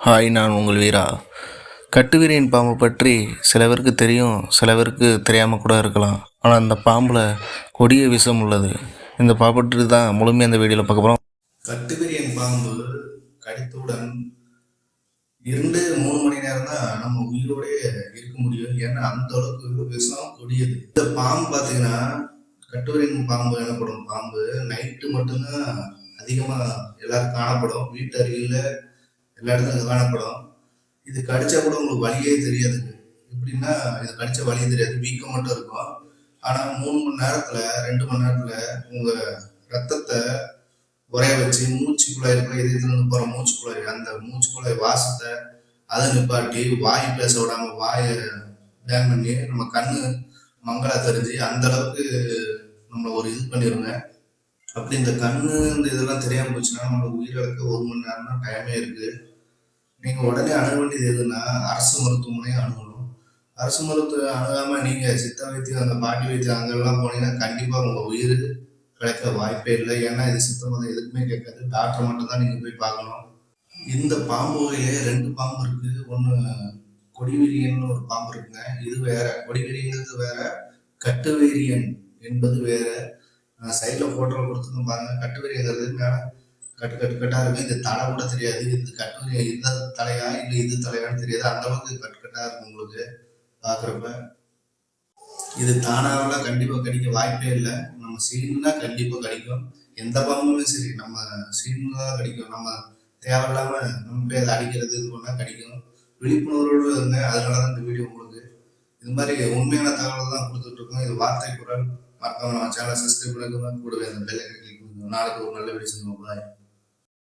Hi நான் உங்கள் வீரா. கட்டுவிரியன் பாம்பு பற்றி சிலவருக்கு தெரியும் சிலவருக்கு தெரியாமல் கூட இருக்கலாம். ஆனால் அந்த பாம்பில் கொடிய விஷம் உள்ளது. இந்த பாம்பு தான் முழுமையாக அந்த வீடியோவில் பார்க்க போகிறோம் கட்டுவிரியன் பாம்பு கடித்தவுடன் இரண்டு மூணு மணி நேரம் தான் நம்ம உயிரோடே இருக்க முடியும். ஏன்னா அந்த அளவுக்கு விஷம் கொடியது. இந்த பாம்பு பார்த்தீங்கன்னா கட்டுவிரியன் பாம்பு எனப்படும் பாம்பு. நைட்டு மட்டும்தான் அதிகமாக எல்லாரும் காணப்படும். வீட்டு அருகில் எல்லா இடத்துலையும் காணப்படும். இது கடிச்சா கூட உங்களுக்கு வழியே தெரியாதுங்க எப்படின்னா இது கடிச்ச வழியே தெரியாது. வீக்கம் மட்டும் இருக்கும். ஆனால் மூணு மணி நேரத்தில் ரெண்டு மணி நேரத்தில் உங்கள் ரத்தத்தை உரைய வச்சு மூச்சு குழாய் இருக்கிற இதயத்துலேருந்து போகிற மூச்சு குழாய் அந்த மூச்சு குழாய் வாசத்தை அதை நிப்பாட்டி வாய் பேச விடாம வாயை பேன் பண்ணி நம்ம கண்ணு மங்களா தெரிஞ்சு அந்த அளவுக்கு நம்மளை ஒரு இது பண்ணிடுங்க அப்படி இந்த கண்ணு இந்த இதெல்லாம் தெரியாமல் போச்சுன்னா நம்மளுக்கு உயிரிழக்க ஒரு மணி நேரம் தான் டைமே இருக்கு. நீங்க உடனே அணுக வேண்டியது எதுன்னா அரசு மருத்துவமனையை அணுகணும். அரசு மருத்துவ அணுகாம நீங்க சித்த வைத்தியம் அந்த பாட்டி வைத்தியம் அங்கெல்லாம் போனீங்கன்னா கண்டிப்பா உங்க உயிர் கிடைக்க வாய்ப்பே இல்லை. ஏன்னா இது சித்த மதம் எதுக்குமே கேட்காது. டாக்டர் மட்டும் தான் நீங்க போய் பார்க்கணும். இந்த பாம்பு வகையிலே ரெண்டு பாம்பு இருக்கு. ஒன்று கொடிவீரியன் ஒரு பாம்பு இருக்குங்க. இது வேற. கொடிவீரியங்கிறது வேற. கட்டுவீரியன் என்பது வேற. சைடில் ஃபோட்டோ கொடுத்துருக்கோம் பாருங்க. கட்டுவீரியங்கிறது மேலே கட்டு கட்டு கட்டாக இருக்கும். இது தலை கூட தெரியாது. இது கட்டுவரி இந்த தலையா? இல்லை இது தலையான்னு தெரியாது. அந்தளவுக்கு கட்டு கட்டாக இருக்கும் உங்களுக்கு பார்க்குறப்ப இது தானாவெல்லாம் கண்டிப்பாக கடிக்க வாய்ப்பே இல்லை. நம்ம சீன்னா கண்டிப்பாக கடிக்கும். எந்த பாம்புமே சரி நம்ம சீன்னு தான் கடிக்கும். நம்ம தேவையில்லாமல் நம்ம போய் அதை அடிக்கிறது இது பண்ணால் கிடைக்கும். விழிப்புணர்வோடு இருந்தேன் அதனால தான் இந்த வீடியோ உங்களுக்கு இது மாதிரி உண்மையான தகவல் தான் கொடுத்துட்ருக்கோம் இது வார்த்தை குரல். மறக்காம நம்ம சேனல் சப்ஸ்கிரைப் பண்ணுங்க கூடவே அந்த பெல்லை கிளிக் பண்ணுங்க நாளைக்கு ஒரு நல்ல வீடியோ செஞ்சு பாய்